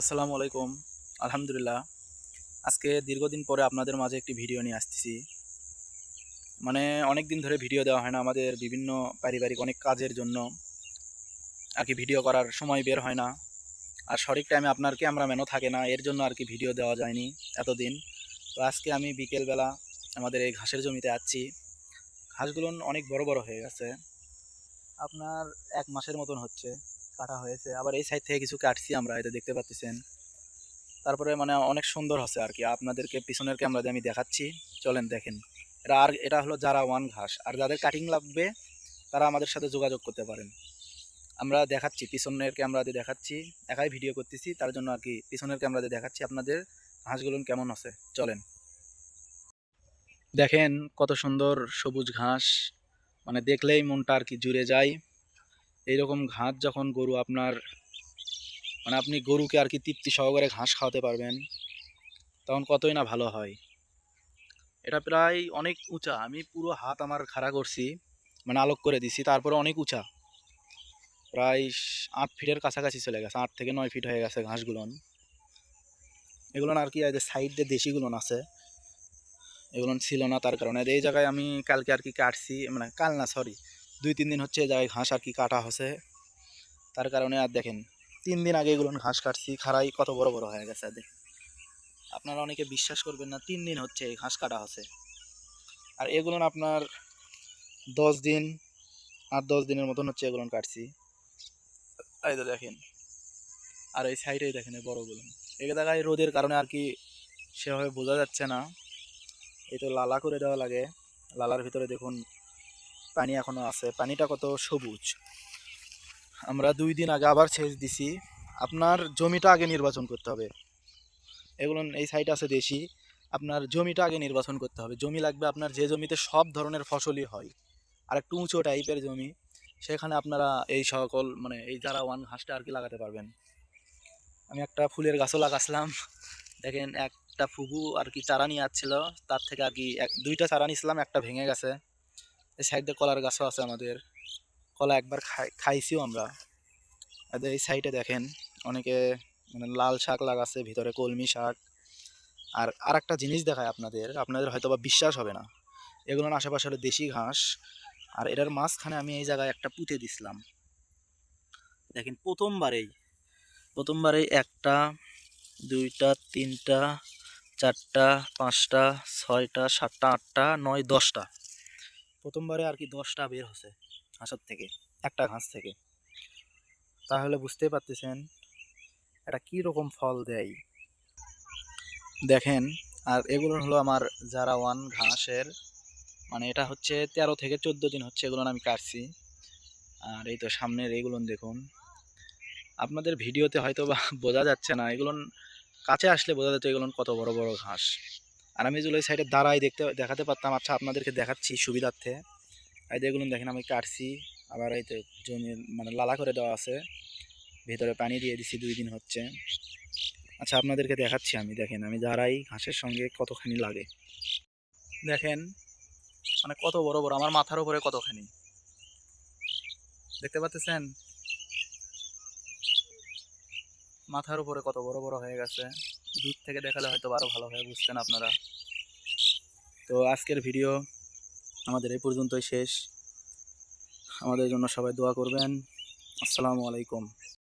আসসালামু আলাইকুম। আলহামদুলিল্লাহ। আজকে দীর্ঘদিন পরে আপনাদের মাঝে একটি ভিডিও নিয়ে আসতেছি। মানে অনেক দিন ধরে ভিডিও দেওয়া হয় না, আমাদের বিভিন্ন পারিবারিক অনেক কাজের জন্য। আর কি ভিডিও করার সময় বের হয় না। আর সঠিক টাইমে আপনার ক্যামেরাম্যানও থাকে না, এর জন্য আর কি ভিডিও দেওয়া যায়নি এতদিন। তো আজকে আমি বিকেলবেলা আমাদের এই ঘাসের জমিতে আসছি ঘাসগুলো অনেক বড় বড় হয়ে গেছে। আপনার এক মাসের মতন হচ্ছে। কাটা হয়েছে। আবার এই সাইড থেকে কিছু কাটছি আমরা, এটা দেখতে পাচ্ছেন তারপরে মানে অনেক সুন্দর হচ্ছে আর কি। আপনাদেরকে পিছনের ক্যামেরা দিয়ে আমি দেখাচ্ছি। চলেন দেখেন। এটা আর, এটা হলো যারা ওয়ান ঘাস। আর যাদের কাটিং লাগবে, তারা আমাদের সাথে যোগাযোগ করতে পারেন। আমরা দেখাচ্ছি পিছনের ক্যামেরা দিয়ে দেখাচ্ছি। একাই ভিডিও করতেছি, তার জন্য আর কি পিছনের ক্যামেরা দিয়ে দেখাচ্ছি আপনাদের ঘাসগুলো কেমন আছে। চলেন। দেখেন কত সুন্দর সবুজ ঘাস। মানে দেখলেই মনটা আর কি জুড়ে যায়। এইরকম ঘাস যখন গরু আপনার মানে আপনি গরুকে আর কি তৃপ্তি সহকারে ঘাস খাওয়াতে পারবেন, তখন কতই না ভালো হয়। এটা প্রায় অনেক উঁচা, আমি পুরো হাত আমার খাড়া করছি মানে আলোক করে দিছি, তারপরে অনেক উঁচা। প্রায় আট ফিটের কাছাকাছি চলে গেছে, আট থেকে নয় ফিট হয়ে গেছে ঘাসগুলোন এগুলো আর কি যে সাইড দেশিগুলো আছে, এগুলো ছিল না তার কারণে। এই জায়গায় আমি কালকে আর কি কাটছি মানে কাল না সরি দুই তিন দিন হচ্ছে জায়গায় ঘাস আর কি কাটা হচ্ছে। তার কারণে আর দেখেন, তিন দিন আগে এগুলো ঘাস কাটছি, খাড়াই কত বড় বড় হয়ে গেছে দেখেন। আপনারা অনেকে বিশ্বাস করবেন না, তিন দিন হচ্ছে ঘাস কাটা হচ্ছে। আর এগুলো আপনার দশ দিন আর দশ দিনের মতন হচ্ছে এগুলো কাটছি। এই তো দেখেন, আর এই সাইডেই দেখেন এই বড়গুলো। এই জায়গায় রোদের কারণে আর কি সেভাবে বোঝা যাচ্ছে না। এই তো লালা করে দেওয়া লাগে। লালার ভিতরে দেখুন পানি এখনও আছে। পানিটা কত সবুজ। আমরা দুই দিন আগে আবার সেচ দিছি। আপনার জমিটা আগে নির্বাচন করতে হবে। এগুলো এই সাইড আছে দেশি। আপনার জমিটা আগে নির্বাচন করতে হবে। জমি লাগবে আপনার যে জমিতে সব ধরনের ফসলই হয়। আর একটু উঁচু টাইপের জমি। সেখানে আপনারা এই সকল মানে এই যারা ওয়ান ঘাসটা আর কি লাগাতে পারবেন। আমি একটা ফুলের গাছও লাগাছিলাম। দেখেন, একটা ফুগু আর কি চারা নিয়ে আসছিল। তার থেকে আর কি এক, দুইটা চারা নিয়েছিলাম, একটা ভেঙে গেছে। এই সাইডে কলার গাছও আছে আমাদের। কলা একবার খাই খাইছিও আমরা। এই সাইডে দেখেন, অনেকে মানে লাল শাক লাগাচ্ছে ভিতরে কলমি শাক। আর আর একটা জিনিস দেখায় আপনাদের আপনাদের হয়তো বা বিশ্বাস হবে না। এগুলোর আশেপাশে হলো দেশি ঘাস। আর এটার মাঝখানে আমি এই জায়গায় একটা পুঁতে দিছিলাম। দেখেন প্রথমবারেই প্রথমবারেই একটা, দুইটা, তিনটা, চারটা, পাঁচটা, ছয়টা, সাতটা, আটটা, নয়, দশটা। প্রথমবারে আর কি দশটা বের হচ্ছে ঘাসের থেকে, একটা ঘাস থেকে। তাহলে বুঝতে পারতেছেন এটা কি রকম ফল দেয়। দেখেন, আর এগুলো হলো আমার যারা ওয়ান ঘাসের মানে এটা হচ্ছে তেরো থেকে চোদ্দ দিন হচ্ছে এগুলো আমি কাটছি। আর এই তো সামনের এইগুলো দেখুন। আপনাদের ভিডিওতে হয়তো বা বোঝা যাচ্ছে না, এগুলো কাছে আসলে বোঝা যাচ্ছে এগুলো কত বড় বড় ঘাস। আর আমি যেগুলো এই সাইডে দাঁড়াই দেখতে দেখাতে পারতাম আচ্ছা আপনাদেরকে দেখাচ্ছি সুবিধার্থে। এই যেগুলো দেখেন আমি কাটছি, আবার এই জমি মানে লালা করে দেওয়া আছে। ভেতরে পানি দিয়ে দিছি, দুই দিন হচ্ছে। আচ্ছা আপনাদেরকে দেখাচ্ছি আমি, দেখেন, আমি দাঁড়াই ঘাসের সঙ্গে কতখানি লাগে। দেখেন মানে কত বড় বড়, আমার মাথার উপরে কতখানি। দেখতে পাচ্ছেন? মাথার উপরে কত বড় বড় হয়ে গেছে। দূর থেকে দেখালে হয়তো আরও ভালোভাবে বুঝতেন আপনারা। তো আজকের ভিডিও আমাদের এই পর্যন্তই শেষ। আমাদের জন্য সবাই দোয়া করবেন। আসসালামু আলাইকুম।